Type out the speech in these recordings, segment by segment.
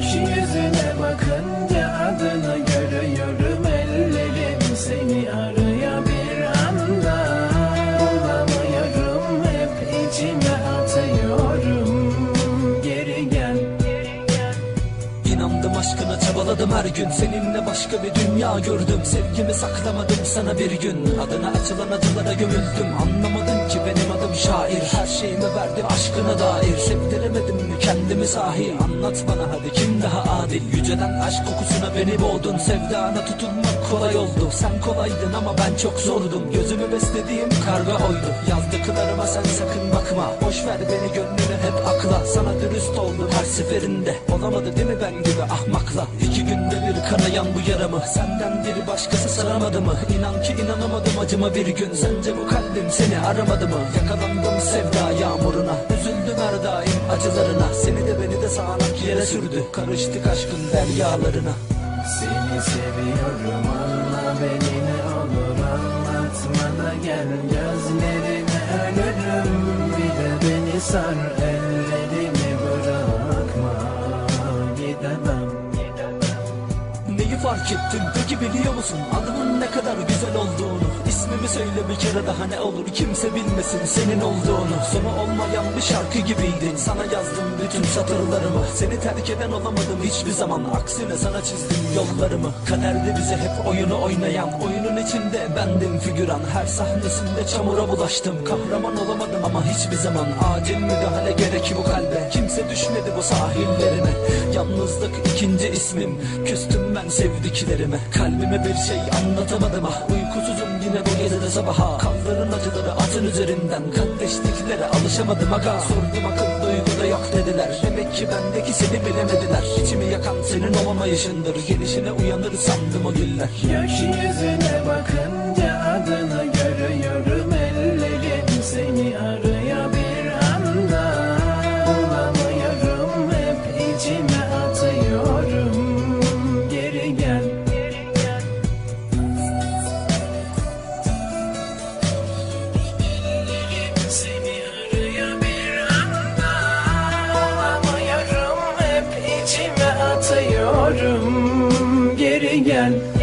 Yaş yüzüne bakınca adını görüyorum ellerim. Seni arıyor bir anda Bulamıyorum. Hep içime atıyorum. Geri gel İnandım aşkına çabaladım her gün. Seninle başka bir dünya gördüm. Sevgimi saklamadım sana bir gün. Adına açılan acılara gömüldüm. Anlamadın ki benim adım şair. Her şeyimi verdim aşkına dair. Sevdiremedim mi kendimi sahi? Anlat bana hadi kim daha adil? Yüceden aşk kokusuna beni boğdun. Sevdana tutunmak kolay oldu. Sen kolaydın ama ben çok zordum Gözümü beslediğim karga oydu. Yazdıklarıma sen sakın bakma. Boş ver beni gönlünü hep akla. Sana dürüst oldum her seferinde. Olamadı değil mi ben gibi ahmakla? İki günde bir kanayan bu yaramı. Senden bir başkası saramadı mı? İnan ki inanamadım acıma bir gün. Sence bu kalbim seni aramadı mı Yakalandım sevda yağmuruna Üzüldüm her daim acılarına. Seni de beni de sağanak yere sürdü Karıştık aşkın deryalarına. Seni seviyorum anla beni ne olur anlatma da gel gözlerine. Ölürüm bir de beni sar ellerimi bırakma. Gidemem Neyi fark ettin peki biliyor musun? Adımın kere daha ne olur Kimse bilmesin senin olduğunu. Sonu olmayan bir şarkı gibiydin. Sana yazdım bütün satırlarımı. Seni terk eden olamadım hiçbir zaman. Aksine sana çizdim yollarımı. Kaderde bize hep oyunu oynayan Oyunun içinde bendim figüran. Her sahnesinde çamura bulaştım. Kahraman olamadım ama hiçbir zaman. Acil müdahale gerek bu kalbe. Kimse düşmedi bu sahillerime Yalnızlık ikinci ismim. Küstüm ben sevdiklerime. Kalbime bir şey anlatamadım. Ah Uykusuzum yine bu gecede sabaha Kaldırın acıları atın üzerinden. Kardeşliklere alışamadım aga. Sordum akıl duyguda yok dediler. Demek ki bendeki seni bilemediler. İçimi yakan senin olmamayışındır. Gelişine uyanır sandım o güller. Yaş yüzüne bakınca atıyorum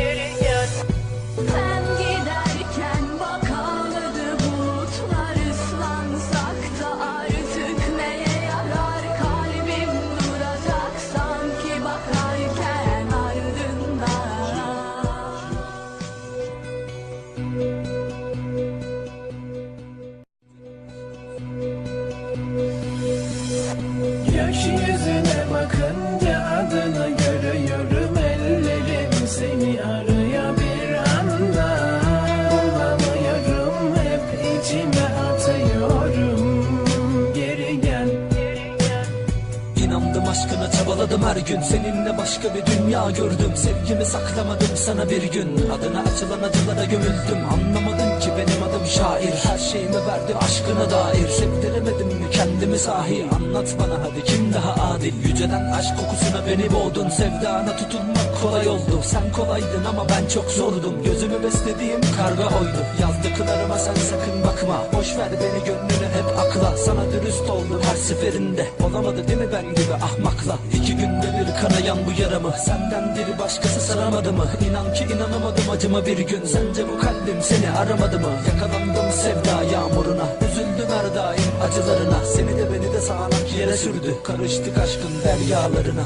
çabaladım her gün. Seninle başka bir dünya gördüm. Sevgimi saklamadım sana bir gün. Adına açılan acılara gömüldüm. Anlamadın ki benim adım şair. Her şeyimi verdim aşkına dair. Sevdiremedim mi kendimi sahi? Anlat bana hadi kim daha adil? Yüceden aşk kokusuna beni boğdun. Sevdana tutunmak kolay oldu. Sen kolaydın ama ben çok zordum. Gözümü beslediğim karga oydu. Yazdıklarıma sen sakın bakma. Boş ver beni gönlünü hep akla. Sana dürüst oldum her seferinde. Olamadı değil mi ben gibi ahmakla? İki günde bir kanayan bu yaramı Senden bir başkası saramadı mı? İnan ki inanamadım acıma bir gün. Sence bu kalbim seni aramadı mı? Yakalandım sevda yağmuruna. Üzüldüm her daim acılarına. Seni de beni de sağanak yere sürdü. Karıştık aşkın deryalarına.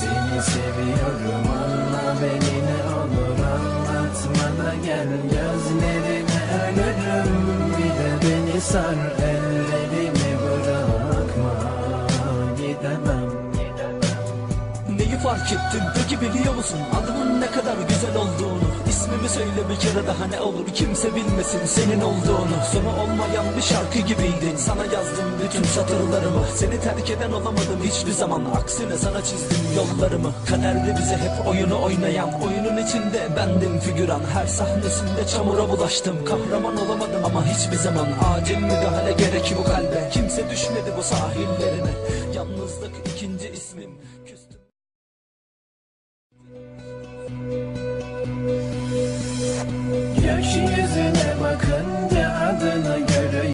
Seni seviyorum anla beni ne olur. Anlatma da gel gözlerine ölürüm. Bir de beni sar ellerimi Peki biliyor musun Adımın ne kadar güzel olduğunu? İsmimi söyle bir kere daha ne olur? Kimse bilmesin senin olduğunu. Sonu olmayan bir şarkı gibiydin. Sana yazdım bütün satırlarımı. Seni terk eden olamadım hiçbir zaman. Aksine sana çizdim yollarımı. Kaderde bize hep oyunu oynayan Oyunun içinde bendim figüran. Her sahnesinde çamura bulaştım. Kahraman olamadım ama hiçbir zaman. Acil müdahale gerek bu kalbe Kimse düşmedi bu sahillerine. Yalnızlık